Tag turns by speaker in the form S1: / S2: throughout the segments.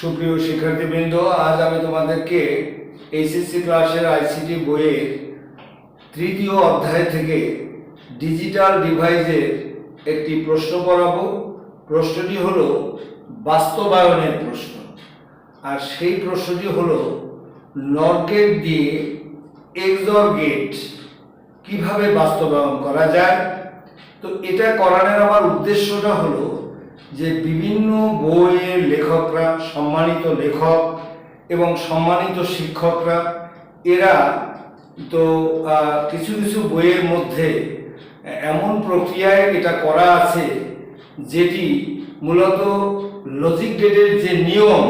S1: সুপ্রিয় শিক্ষার্থীবৃন্দ, আজ আমি তোমাদেরকে এইচএসসি ক্লাসের আইসিটি বইয়ের তৃতীয় অধ্যায় থেকে ডিজিটাল ডিভাইসের একটি প্রশ্ন পড়াবো। প্রশ্নটি হলো, বাস্তবায়নের প্রশ্ন। আর সেই প্রশ্নটি হলো নরগেট দিয়ে এক্সর গেট কীভাবে বাস্তবায়ন করা যায়? তো এটা করানোর আমার উদ্দেশ্যটা হলো যে বিভিন্ন বইয়ের লেখকরা, সম্মানিত লেখক এবং সম্মানিত শিক্ষকরা, এরা তো কিছু কিছু বইয়ের মধ্যে এমন প্রক্রিয়ায় এটা করা আছে যেটি মূলত লজিক ডেটের যে নিয়ম,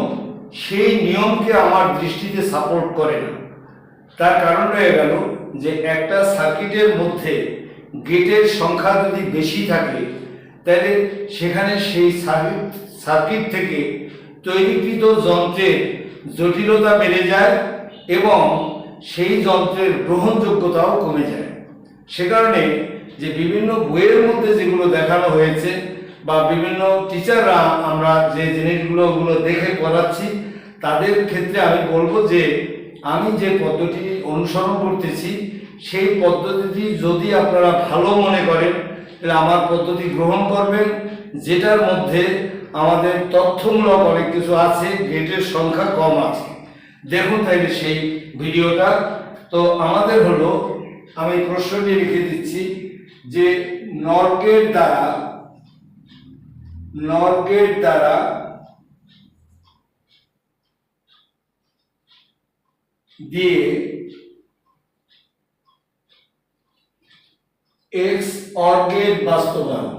S1: সেই নিয়মকে আমার দৃষ্টিতে সাপোর্ট করে না। তার কারণ হয়ে গেল যে একটা সার্কিটের মধ্যে গেটের সংখ্যা যদি বেশি থাকে তাহলে সেখানে সেই সার্কিট থেকে তৈরিকৃত যন্ত্রের জটিলতা বেড়ে যায় এবং সেই যন্ত্রের গ্রহণযোগ্যতাও কমে যায়। সে কারণে যে বিভিন্ন বইয়ের মধ্যে যেগুলো দেখানো হয়েছে বা বিভিন্ন টিচাররা আমরা যে জিনিসগুলো ওগুলো দেখে পড়াচ্ছি, তাদের ক্ষেত্রে আমি বলব যে আমি যে পদ্ধতিটি অনুসরণ করতেছি, সেই পদ্ধতিটি যদি আপনারা ভালো মনে করেন তাহলে আমার পদ্ধতি গ্রহণ করবেন, যেটার মধ্যে আমাদের তথ্যমূলক অনেক কিছু আছে গেটের সংখ্যা কম আছে। দেখুন তাইলে সেই ভিডিওটা। তো আমাদের হলো, আমি প্রশ্নটি লিখে দিচ্ছি যে নরগেট দ্বারা নরগেট দ্বারা দিয়ে এক্স অর গেট বাস্তবায়ন।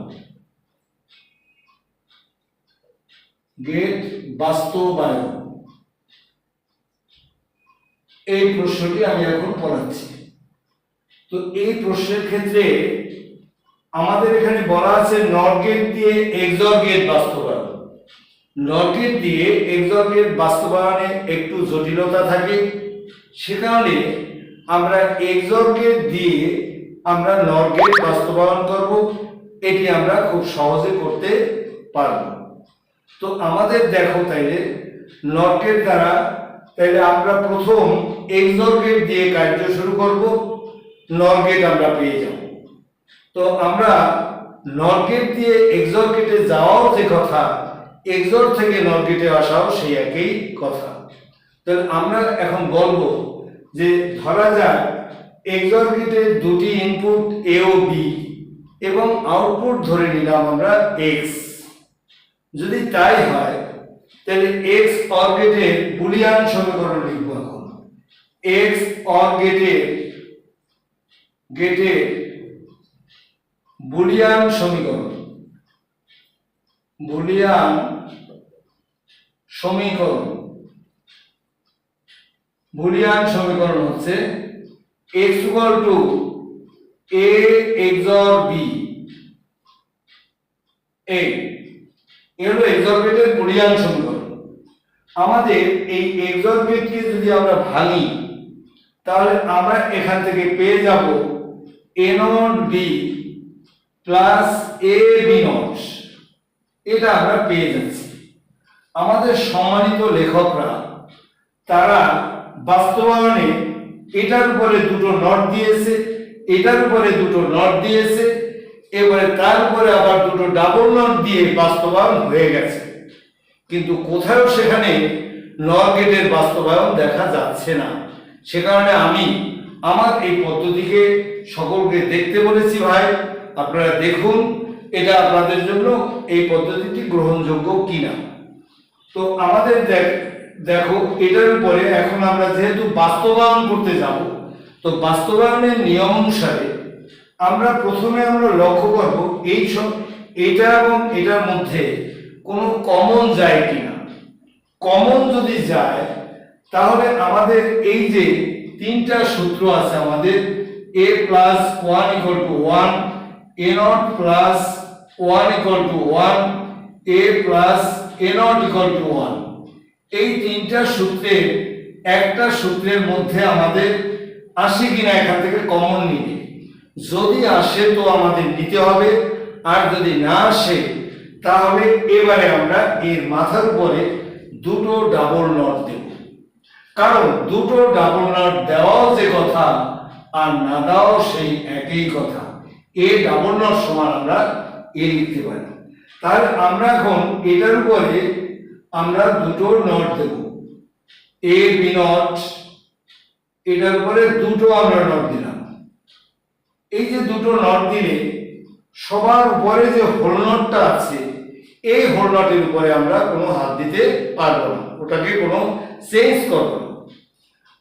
S1: গেট বাস্তবায়ন। এই প্রশ্নটি আমি এখন পড়াচ্ছি। তো এই প্রশ্নের ক্ষেত্রে আমাদের এখানে বলা আছে নট গেট দিয়ে এক্সর গেট বাস্তবায়ন। নট গেট দিয়ে এক্সর গেট বাস্তবায়নে একটু জটিলতা থাকে, সে কারণে আমরা এক্সর গেট দিয়ে আমরা নট গেট বাস্তবায়ন করব, এটি আমরা খুব সহজে করতে পারব। তো আমাদের দেখো তাইলে নট গেট দ্বারা তাইলে আমরা প্রথম এক্সর গেট দিয়ে কার্য শুরু করব নট গেট আমরা পেয়ে যাব। তো আমরা নট গেট দিয়ে এক্সর গেটে যাওয়াও যে কথা, এক্সর থেকে নট গেটে আসাও সেই একই কথা। তাহলে আমরা এখন বলব যে ধরা যাক এক্সর গেটের দুটি ইনপুট এ ও বি এবং আউটপুট ধরে নিলাম আমরা এক্স যদি তাই হয়, তাহলে এক্স অর গেটের বুলিয়ান সমীকরণ লিখব এখন। এক্স অর গেটের গেটের বুলিয়ান সমীকরণ। বুলিয়ান সমীকরণ। বুলিয়ান সমীকরণ হচ্ছে X equal to A XOR B A A হলো এক্সরবেটের বুলিয়ান সমীকরণ। আমাদের এই এক্সরবেটকে যদি আমরা ভাঙি, তাহলে আমরা এখান থেকে পেয়ে যাব A not B plus A B not এটা আমরা পেয়ে যাচ্ছি। আমাদের সম্মানিত লেখকরা, তারা বাস্তবায়নে এটার উপরে দুটো নট দিয়েছে, এটার উপরে দুটো নট দিয়েছে, এবারে তার উপরে আবার দুটো ডাবল নট দিয়ে বাস্তবায়ন হয়ে গেছে। কিন্তু কোথাও সেখানে নর গেটের বাস্তবায়ন দেখা যাচ্ছে না। সে কারণে আমি আমার এই পদ্ধতিকে সকলকে দেখতে বলেছি ভাই, আপনারা দেখুন এটা আপনাদের জন্য এই পদ্ধতিটি গ্রহণযোগ্য কিনা। তো আমাদের দেখ দেখো, এটার উপরে এখন আমরা যেহেতু বাস্তবায়ন করতে যাব, তো বাস্তবায়নের নিয়ম অনুসারে আমরা প্রথমে আমরা লক্ষ্য করব এই সব, এটা এবং এটার মধ্যে কোনো কমন যায় কিনা। কমন যদি যায়, তাহলে আমাদের এই যে তিনটা সূত্র আছে আমাদের A plus one equal to one A not plus one equal to one A plus A not equal to one এই তিনটা সূত্রে, একটা সূত্রের মধ্যে আমাদের আসে কিনা এখান থেকে কমন নিবে যদি আসে তো আমাদের নিতে হবে, আর যদি না আসে, তাহলে এবারে আমরা এর মাথার উপরে দুটো ডাবল নট দেব। কারণ দুটো ডাবল নট দেওয়াও যে কথা, আর না দেওয়াও সেই একই কথা। এ ডাবল নট সমান আমরা এ লিখতে পারি। তাহলে আমরা এখন এটার উপরে আমরা দুটো নট দেব। এ বি নট এটার উপরে দুটো আমরা নট দিলাম। এই যে দুটো নট দিলে, সবার উপরে যে হোল নটটা আছে, এই হোল নটের উপরে আমরা কোনো হাত দিতে পারব না। ওটাকে কোনো চেঞ্জ করব না।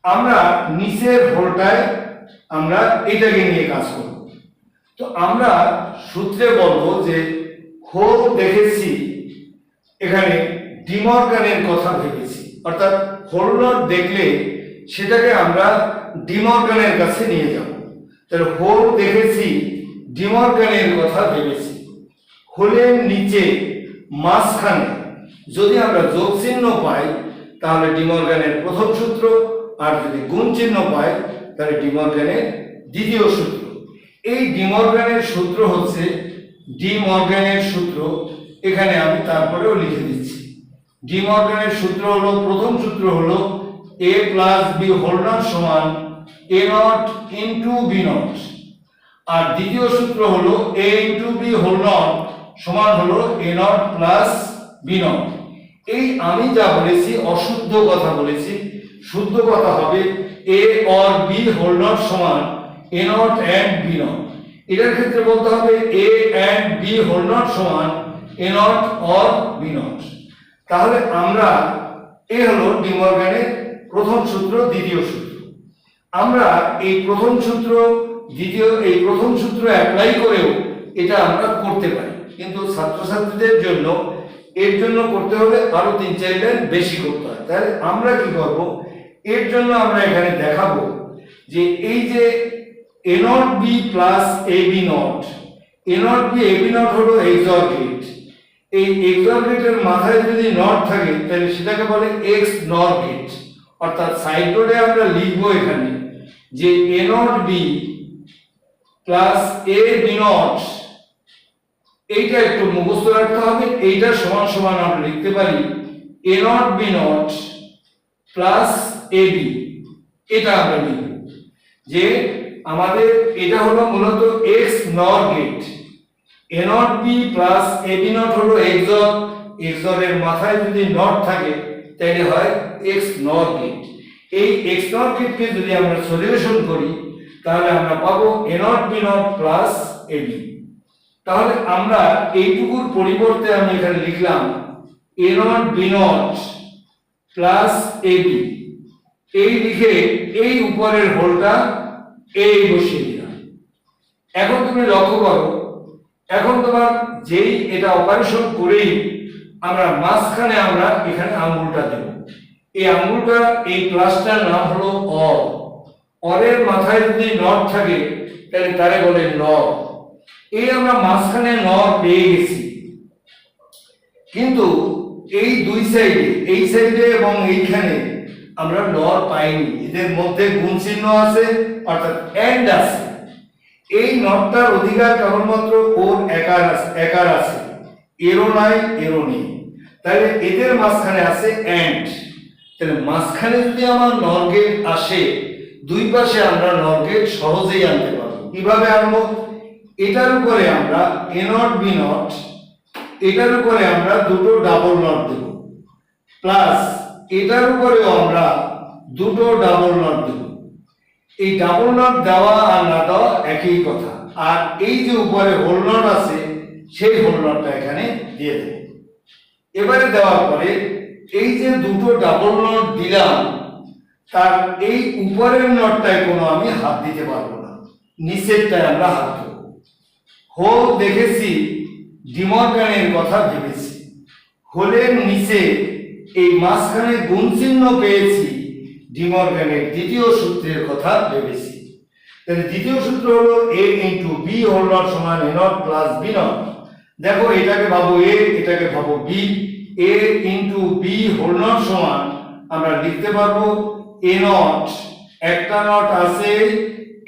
S1: আমরা নিচের হোলটায় আমরা এটাকে নিয়ে কাজ করব। তো আমরা সূত্রে বলব যে হোল দেখেছি, এখানে ডিমর্গানের কথা ভেবেছি। অর্থাৎ হোল দেখলে সেটাকে আমরা ডিমর্গানের কাছে নিয়ে যাব। তাহলে হোল দেখেছি, ডিমর্গানের কথা ভেবেছি। হোলের নিচে মাঝখানে যদি আমরা যোগ চিহ্ন পাই, তাহলে ডিমর্গানের প্রথম সূত্র, আর যদি গুণ চিহ্ন পাই, তাহলে ডিমর্গানের দ্বিতীয় সূত্র। এই ডিমর্গানের সূত্র হচ্ছে, ডিমর্গানের সূত্র, এখানে আমি তারপরেও লিখে দিচ্ছি। ডিমর্গানের সূত্র হলো, প্রথম সূত্র হলো এ প্লাস বি হোল সমান A not into B not আর দ্বিতীয় সূত্র হলো এ ইন্টু বি হোল সমান হলো A not plus B not এই আমি যা বলেছি, অশুদ্ধ কথা বলেছি, শুদ্ধ কথা হবে এ অর বি হোল সমান A not and B not এটার ক্ষেত্রে বলতে হবে এ অ্যান্ড বি হোল সমান A not or B not তাহলে আমরা এ হলো ডিমর্গানের প্রথম সূত্র, দ্বিতীয় সূত্র। আমরা এই প্রথম সূত্র, দ্বিতীয়, এই প্রথম সূত্র অ্যাপ্লাই করেও এটা আমরা করতে পারি। কিন্তু ছাত্রছাত্রীদের জন্য, এর জন্য করতে হলে আরও তিন চার লাইন বেশি করতে হয়। তাহলে আমরা কি করব? এর জন্য আমরা এখানে দেখাবো যে এই যে A not B plus A B not A not B A B not হলো এক্সর গেট এই এক্সর গেটের মাথায় যদি নট থাকে, তাহলে সেটাকে বলে এক্স নর গেট অর্থাৎ সাইড রোডে আমরা লিখব এখানে যে A not B plus A B not এইটা একটু মুখস্থ রাখতে হবে, এইটা সমান সমান আমরা লিখতে পারি A not B not plus A B এটা আমরা লিখব যে আমাদের এটা হলো মূলত XNOR gate A not B plus A B not হলো এক্সর এক্সর এর মাথায় যদি নট থাকে তাহলে হয় এক্স নর গেট এই এক্স নর গেটকে যদি আমরা সলিউশন করি, তাহলে আমরা পাবো A not B not plus A B তাহলে আমরা এইটুকুর পরিবর্তে আমি এখানে লিখলাম A not B not plus A B এই লিখে এই উপরের হোলটা এই বসিয়ে দিলাম। এখন তুমি লক্ষ্য করো এখন তোমার যেই এটা অপারেশন করেই আমরা মাঝখানে আমরা এখানে আঙ্গুলটা দেব। এই আঙ্গুলটা, এই প্লাসটার নাম হলো অর অরের মাথায় যদি নট থাকে, তাহলে তারে বলে ন। এই আমরা মাঝখানে নর পেয়ে গেছি। কিন্তু এই দুই সাইডে এই সাইডে এবং এইখানে আমরা নর পাইনি। এদের মধ্যে গুণ চিহ্ন আছে, অর্থাৎ এন্ড আছে। এই নটটার অধিকার কেবলমাত্র একার আছে এরও নাই, এরও নেই। তাহলে এদের মাঝখানে আছে এন্ড তাহলে মাঝখানে যদি আমার নরগেট আসে, দুই পাশে আমরা নরগেট সহজেই আনতে পারব। কীভাবে আনব? এটার উপরে আমরা এ নট বি নট এটার উপরে আমরা দুটো ডাবল নট দেব। প্লাস এটার উপরেও আমরা দুটো ডাবল নট দেব। এই ডাবল নট দেওয়া আর না দেওয়া একই কথা। আর এই যে উপরে হোল নট আছে সেই হোল নটটা এখানে দিয়ে দেব। এবারে দেওয়ার পরে এই যে দুটো ডাবল নট দিলাম, তার এই উপরের নটটায় কোনো আমি হাত দিতে পারব না। নিচেরটায় আমরা হাত দেবো। হোল দেখেছি, ডিমর্গানের কথা ভেবেছি। হোলের নিচে এই মাঝখানে গুণ চিহ্ন পেয়েছি, ডিমর্গানের দ্বিতীয় সূত্রের কথা ভেবেছি। তাহলে দ্বিতীয় সূত্র হলো A into B whole not সমান A not plus B not দেখো এটাকে ভাবো এ, এটাকে ভাবো B. A into B whole not সমান, আমরা লিখতে পারব এ নট একটা নট আছে,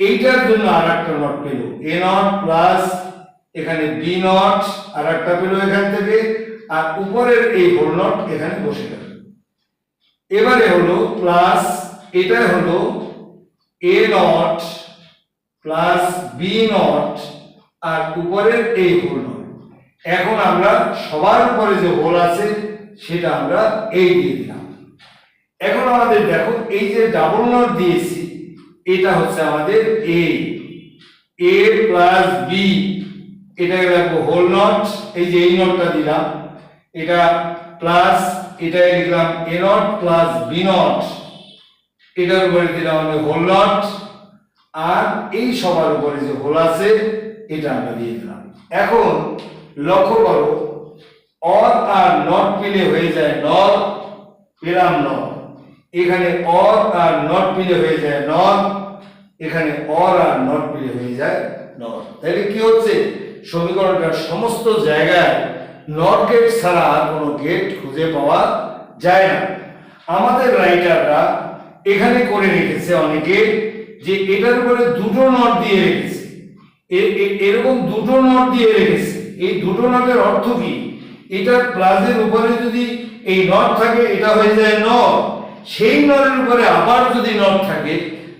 S1: এইটার জন্য আর একটা নট পেল। এ নট প্লাস এখানে বি নট আর একটা পেল এখান থেকে, আর উপরের এই হোল নট এখানে বসে গেল। এবারে হলো প্লাস এটা হলো A not plus B not আর উপরের এই হোল নট এখন আমরা সবার উপরে যে হোল আছে, সেটা আমরা এই দিয়ে দিলাম। এখন আমাদের দেখো, এই যে ডাবল নট দিয়েছি, এটা হচ্ছে আমাদের এ এ প্লাস বি এটাকে রাখব হোল নট এই যে এই নটটা দিলাম। এটা প্লাস এটা লিখলাম A not plus B not এটার উপরে দিলাম আমি হোল নট আর এই সবার উপরে যে হোল আছে, এটা আমরা দিয়ে দিলাম। এখন লক্ষ্য করো, অর আর নট মিলে হয়ে যায় নর, পেলাম নর। এখানে অর আর নট মিলে হয়ে যায় নর, এখানে অর আর নট মিলে হয়ে যায় নর। তাহলে কি হচ্ছে? সমীকরণটার সমস্ত জায়গায় নট গেট ছাড়া আর কোনো গেট খুঁজে পাওয়া যায় না। আমাদের রাইটাররা এখানে করে রেখেছে অনেকে যে এটার উপরে দুটো নট দিয়ে রেখেছে। এরকম দুটো নট দিয়ে রেখেছে। এই দুটো নটের অর্থ কি? এটা প্লাসের উপরে যদি এই নট থাকে, এটা হয়ে যায় নট সেই নটের উপরে আবার যদি নট থাকে,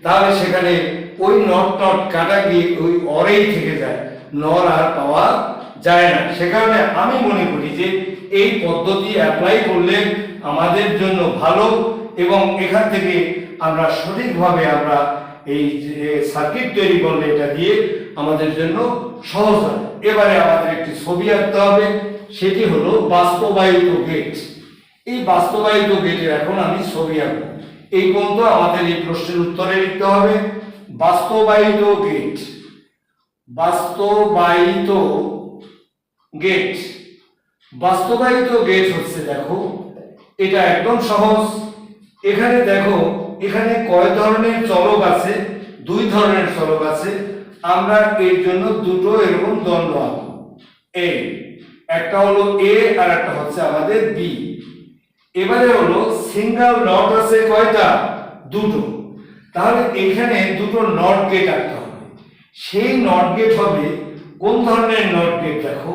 S1: তাহলে সেখানে ওই নট নট কাটা গিয়ে ওই অরেই থেকে যায়। নর আর পাওয়া যায় না। সে কারণে আমি মনে করি যে এই পদ্ধতি অ্যাপ্লাই করলে আমাদের জন্য ভালো এবং এখান থেকে আমরা সঠিকভাবে আমরা এই সার্কিট তৈরি করলে এটা দিয়ে আমাদের জন্য সহজ হয়। এবারে আমাদের একটি ছবি আঁকতে হবে, সেটি হলো বাস্তবায়িত গেট এই বাস্তবায়িত গেটের এখন আমি ছবি আঁকবো। এই পর্যন্ত আমাদের এই প্রশ্নের উত্তরে লিখতে হবে, বাস্তবায়িত গেট বাস্তবায়িত গেট বাস্তবায়িত গেট হচ্ছে, দেখো, এটা একদম সহজ। এখানে দেখো, এখানে কয় ধরনের চলক আছে? দুই ধরনের চলক আছে। আমরা এর জন্য দুটো এরকম দ্বন্দ্ব আঁকবো। এ একটা হলো এ আর একটা হচ্ছে আমাদের বি এবারে হলো সিঙ্গেল নট আছে কয়টা? দুটো। তাহলে এখানে দুটো নট গেট আঁকতে হবে। সেই নট গেট হবে কোন ধরনের নট গেট দেখো?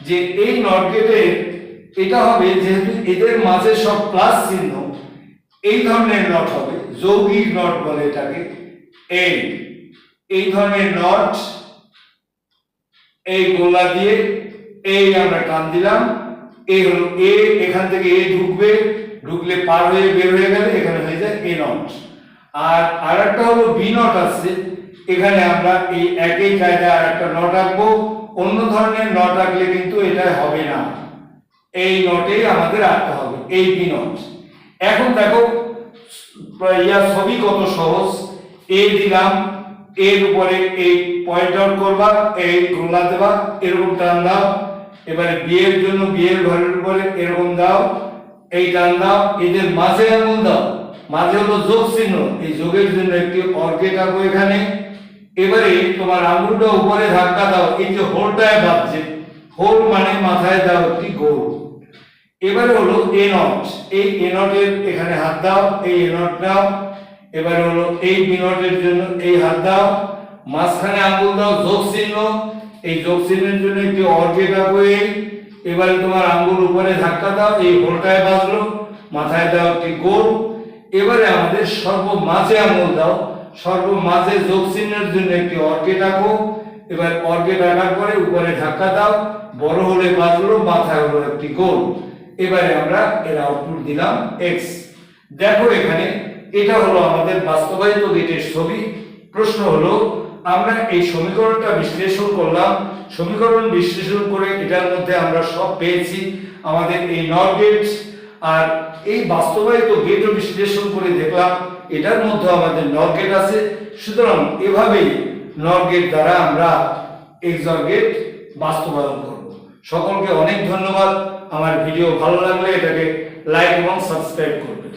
S1: যে এই নট গেটে এটা হবে যেহেতু এদের মাঝে সব প্লাস চিহ্ন, এই ধরনের নট হবে, যৌগিক নট বলে এটাকে। এই এই ধরনের নট, এই গোলা দিয়ে, এই আমরা টান দিলাম, এই হলো এ, এখান থেকে এ ঢুকবে, ঢুকলে পার হয়ে বের হয়ে গেলে এখানে হয়ে যায় এ নট। আর আর একটা হলো বি নট আছে, এখানে আমরা এই একই কায়দায় আর একটা নট আঁকবো, অন্য ধরনের নট আঁকলে কিন্তু এটা হবে না। এই নটেই আমাদের আঁকতে হবে, এই বি নট। এখন দেখো, ইয়া ছবি কত সহজ, এ দিলাম এর উপরে এই পয়েন্ট আউট করবা, এই গোলা দেবা, এরকম টান দাও। এবারে বিয়ের জন্য বিয়ের ঘরের উপরে এরকম দাও, এই টান দাও, এদের মাঝে আঙুল দাও। মাঝে হলো যোগ চিহ্ন, এই যোগের জন্য একটি অর্গেট আঁকো এখানে। এবারে তোমার আঙুলটা উপরে ধাক্কা দাও, এই যে হোলটায় বাজছে হোল মানে মাথায় দাও একটি গোল। এবারে হলো এ নট এই এ নটের এখানে হাত দাও, এই এ নট দাও। এবারে হলো এই বিনটের জন্য এই হাত দাও, মাঝখানে আঙ্গুল দাও, যোগ চিহ্ন। এই যোগ চিহ্নের জন্য একটি দাও এই এবারে তোমার আঙ্গুল উপরে ধাক্কা দাও, এই হোলটায় বাজলো মাথায় দাও একটি গোল। এবারে আমাদের সর্ব মাঝে আঙ্গুল দাও সর্ব মাঝে যোগ চিহ্নের জন্য একটি অর্গে ডাকো। এবার অর্গে ডাকার পরে উপরে ধাক্কা দাও, বড় হলে বাজলো মাথায় হলো একটি গোল। এবারে আমরা এর আউটপুট দিলাম এক্স দেখো এখানে এটা হলো আমাদের বাস্তবায়িত গেটের ছবি। প্রশ্ন হলো, আমরা এই সমীকরণটা বিশ্লেষণ করলাম। সমীকরণ বিশ্লেষণ করে এটার মধ্যে আমরা সব পেয়েছি। আমাদের এই নর গেট আর এই বাস্তবায়িত গেটও বিশ্লেষণ করে দেখলাম, এটার মধ্যে আমাদের নর গেট আছে। সুতরাং এভাবেই নর গেট দ্বারা আমরা এক্সর গেট বাস্তবায়ন করব। সকলকে অনেক ধন্যবাদ। আমার ভিডিও ভালো লাগলে এটাকে লাইক এবং সাবস্ক্রাইব করবেন।